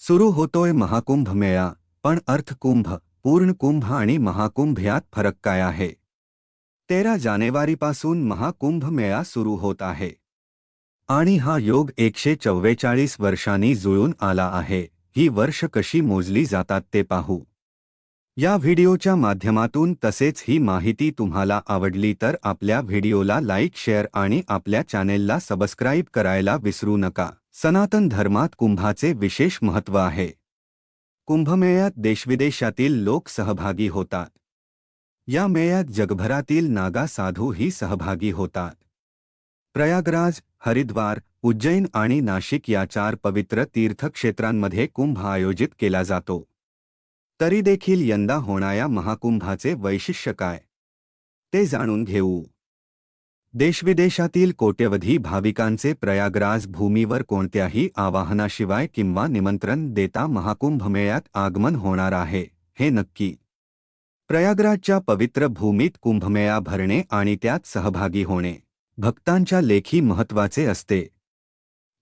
सुरू होतोय महाकुंभ मेळा पण अर्थकुंभ पूर्णकुंभ आणि महाकुंभ यात फरक काय आहे? तेरा जानेवारीपासून महाकुंभ मेळा सुरू होत आहे. आणि हा योग एकशे चव्वेचाळीस वर्षांनी जुळून आला आहे ही वर्ष कशी मोजली जातात ते पाहू. या व्हिडिओच्या माध्यमातून तसेच ही माहिती तुम्हाला आवडली तर आपल्या व्हिडिओला लाईक शेअर आणि आपल्या चॅनेलला सबस्क्राईब करायला विसरू नका. सनातन धर्मात कुंभाचे विशेष महत्त्व आहे. कुंभमेळ्यात देशविदेशातील लोक सहभागी होतात. या मेळ्यात जगभरातील नागा साधूही सहभागी होतात. प्रयागराज हरिद्वार उज्जैन आणि नाशिक या चार पवित्र तीर्थक्षेत्रांमध्ये कुंभ आयोजित केला जातो. तरी देखील यंदा होणाऱ्या महाकुंभाचे वैशिष्ट्य काय? ते जाणून घेऊ. देशविदेशातील कोट्यवधी भाविकांचे प्रयागराज भूमीवर कोणत्याही आवाहनाशिवाय किंवा निमंत्रण देता महाकुंभमेळ्यात आगमन होणार आहे हे नक्की. प्रयागराजच्या पवित्र भूमीत कुंभमेळा भरणे आणि त्यात सहभागी होणे भक्तांच्या लेखी महत्त्वाचे असते.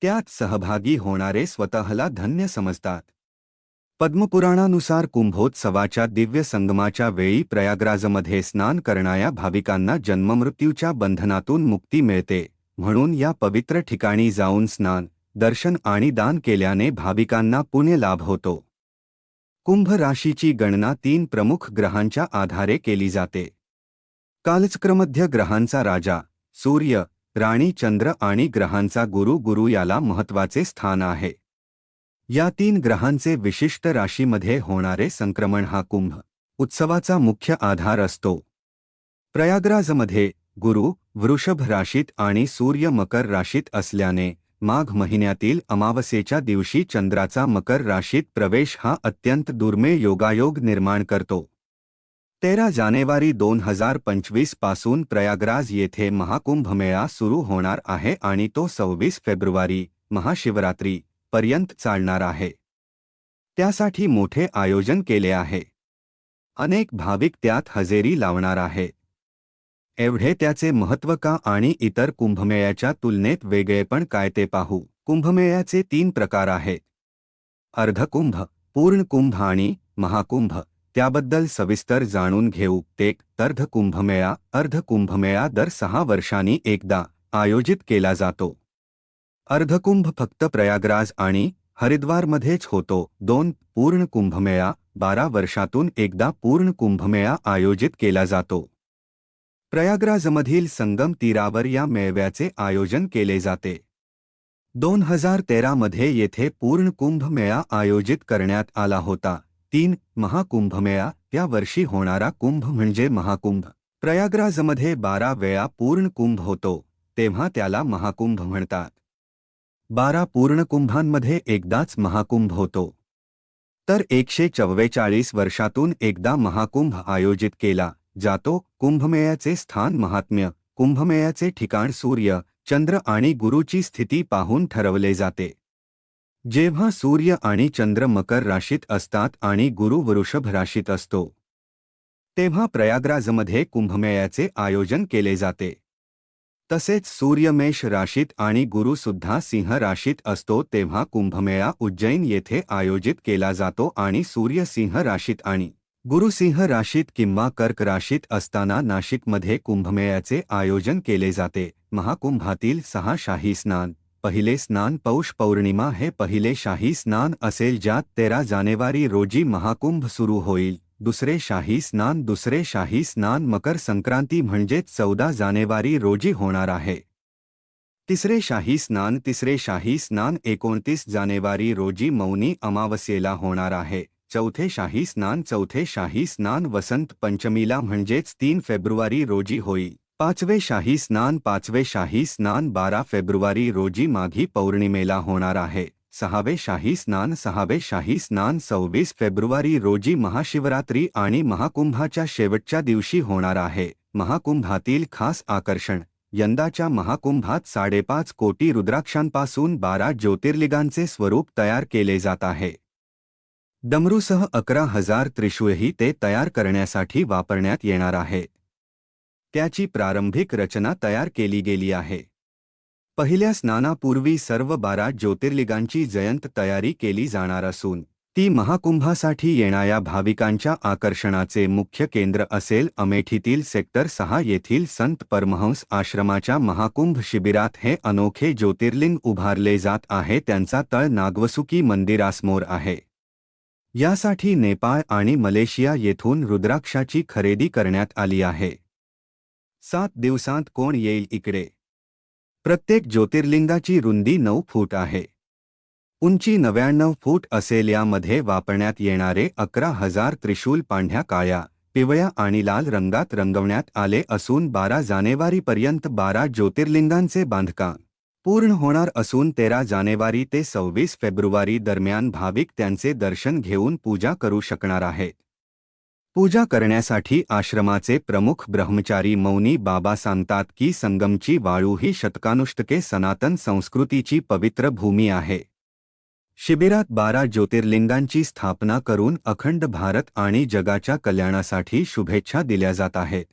त्यात सहभागी होणारे स्वतःला धन्य समजतात. पद्मपुराणानुसार कुंभोत्सवाच्या दिव्य संगमाच्या वेळी प्रयागराजमध्ये स्नान करणाऱ्या भाविकांना जन्ममृत्यूच्या बंधनातून मुक्ती मिळते म्हणून या पवित्र ठिकाणी जाऊन स्नान दर्शन आणि दान केल्याने भाविकांना पुण्य लाभ होतो. कुंभ राशीची गणना तीन प्रमुख ग्रहांच्या आधारे केली जाते. कालचक्रमध्य ग्रहांचा राजा सूर्य राणी चंद्र आणि ग्रहांचा गुरु गुरु याला महत्त्वाचे स्थान आहे. या तीन ग्रहांचे विशिष्ट राशीमध्ये होणारे संक्रमण हा कुंभ उत्सवाचा मुख्य आधार असतो. प्रयागराजमध्ये गुरु वृषभ राशीत आणि सूर्य मकर राशीत असल्याने माघ महिन्यातील अमावस्येच्या दिवशी चंद्राचा मकर राशीत प्रवेश हा अत्यंत दुर्मिळ योगायोग निर्माण करतो. तेरा जानेवारी दोन हजार पंचवीसपासून प्रयागराज येथे महाकुंभ मेळा सुरू होणार आहे आणि तो सव्वीस फेब्रुवारी महाशिवरात्री पर्यंत चालणार आहे. त्यासाठी मोठे आयोजन केले आहे. अनेक भाविक त्यात हजेरी लावणार आहे. एवढे त्याचे महत्त्व का आणि इतर कुंभमेळ्याच्या तुलनेत वेगळेपण काय ते पाहू. कुंभमेळ्याचे तीन प्रकार आहेत. अर्धकुंभ पूर्ण कुंभ आणि महाकुंभ. त्याबद्दल सविस्तर जाणून घेऊ. एक अर्धकुंभमेळा अर्धकुंभमेळा दर सहा वर्षांनी एकदा आयोजित केला जातो. अर्धकुंभ फक्त प्रयागराज आणि हरिद्वारमध्येच होतो. दोन पूर्ण कुंभमेळा बारा वर्षातून एकदा पूर्ण कुंभमेळा आयोजित केला जातो. प्रयागराजमधील संगम तीरावर या मेळव्याचे आयोजन केले जाते. दोन हजार तेरामध्ये येथे पूर्ण कुंभमेळा आयोजित करण्यात आला होता. तीन महाकुंभमेळा या वर्षी होणारा कुंभ म्हणजे महाकुंभ. प्रयागराजमध्ये बारा वेळा पूर्ण कुंभ होतो. तेव्हा त्याला महाकुंभ म्हणतात. बारा पूर्ण कुंभांमध्ये एकदाच महाकुंभ होतो. तर एकशे चव्वेचाळीस वर्षातून एकदा महाकुंभ आयोजित केला जातो. कुंभमेळ्याचे स्थान महात्म्य कुंभमेळ्याचे ठिकाण सूर्य चंद्र आणि गुरुची स्थिती पाहून ठरवले जाते. जेव्हा सूर्य आणि चंद्र मकर राशीत असतात आणि गुरु वृषभ राशीत असतो तेव्हा प्रयागराजमध्ये कुंभमेळ्याचे आयोजन केले जाते. तसेच सूर्यमेष राशीत आणि गुरुसुद्धा सिंह राशीत असतो तेव्हा कुंभमेळा उज्जैन येथे आयोजित केला जातो आणि सूर्य सिंह राशीत आणि गुरुसिंह राशीत किंवा कर्क राशीत असताना नाशिकमध्ये कुंभमेळ्याचे आयोजन केले जाते. महाकुंभातील सहा शाही स्नान पहिले स्नान पौष पौर्णिमा हे पहिले शाही स्नान असेल ज्यात तेरा जानेवारी रोजी महाकुंभ सुरू होईल. दुसरे शाही स्नान, दुसरे शाही स्नान मकर संक्रांती म्हणजेच चौदा जानेवारी रोजी होणार आहे. तिसरे शाही स्नान, तिसरे शाही स्नान एकोणतीस जानेवारी रोजी मौनी अमावस्येला होणार आहे. चौथे शाही स्नान, चौथे शाही स्नान वसंत पंचमीला म्हणजेच तीन फेब्रुवारी रोजी होईल पाचवे शाही स्नान, पाचवे शाही स्नान बारा फेब्रुवारी रोजी माघी पौर्णिमेला होणार आहे. सहावे शाही स्नान सहावे शाही स्नान सव्वीस फेब्रुवारी रोजी महाशिवरात्री आणि महाकुंभाच्या शेवटच्या दिवशी होणार आहे. महाकुंभातील खास आकर्षण यंदाच्या महाकुंभात साडेपाच कोटी रुद्राक्षांपासून बारा ज्योतिर्लिगांचे स्वरूप तयार केले जात आहे. डमरूसह अकरा हजार त्रिशूळही ते तयार करण्यासाठी वापरण्यात येणार आहे. त्याची प्रारंभिक रचना तयार केली गेली आहे. पहिल्या स्नानापूर्वी सर्व बारा ज्योतिर्लिंगांची जयंत तयारी केली जाणार असून ती महाकुंभासाठी येणाऱ्या भाविकांच्या आकर्षणाचे मुख्य केंद्र असेल अमेठीतील सेक्टर सहा येथील संत परमहंस आश्रमाच्या महाकुंभ शिबिरात हे अनोखे ज्योतिर्लिंग उभारले जात आहे त्यांचा तळ नागवसुकी मंदिरासमोर आहे. यासाठी नेपाळ आणि मलेशिया येथून रुद्राक्षाची खरेदी करण्यात आली आहे. सात दिवसांत कोण येईल इकडे? प्रत्येक ज्योतिर्लिंगाची रुंदी नऊ फूट आहे. उंची नव्याण्णव फूट असेल यामध्ये वापरण्यात येणारे अकरा हज़ार त्रिशूल पांढ्या, काळ्या, पिवळ्या आणि लाल रंगात रंगवण्यात आले असून बारा जानेवारीपर्यंत बारा ज्योतिर्लिंगांचे बांधकाम पूर्ण होणार असून तेरा जानेवारी ते सव्वीस फेब्रुवारी दरम्यान भाविक त्यांचे दर्शन घेऊन पूजा करू शकणार आहेत. पूजा करण्यासाठी आश्रमाचे प्रमुख ब्रह्मचारी मौनी बाबा सांगतात की संगमची वाळू ही शतकानुष्टके सनातन संस्कृतीची पवित्र भूमी आहे. शिबिरात बारा ज्योतिर्लिंगांची स्थापना करून अखंड भारत आणि जगाच्या कल्याणासाठी शुभेच्छा दिल्या जात आहेत.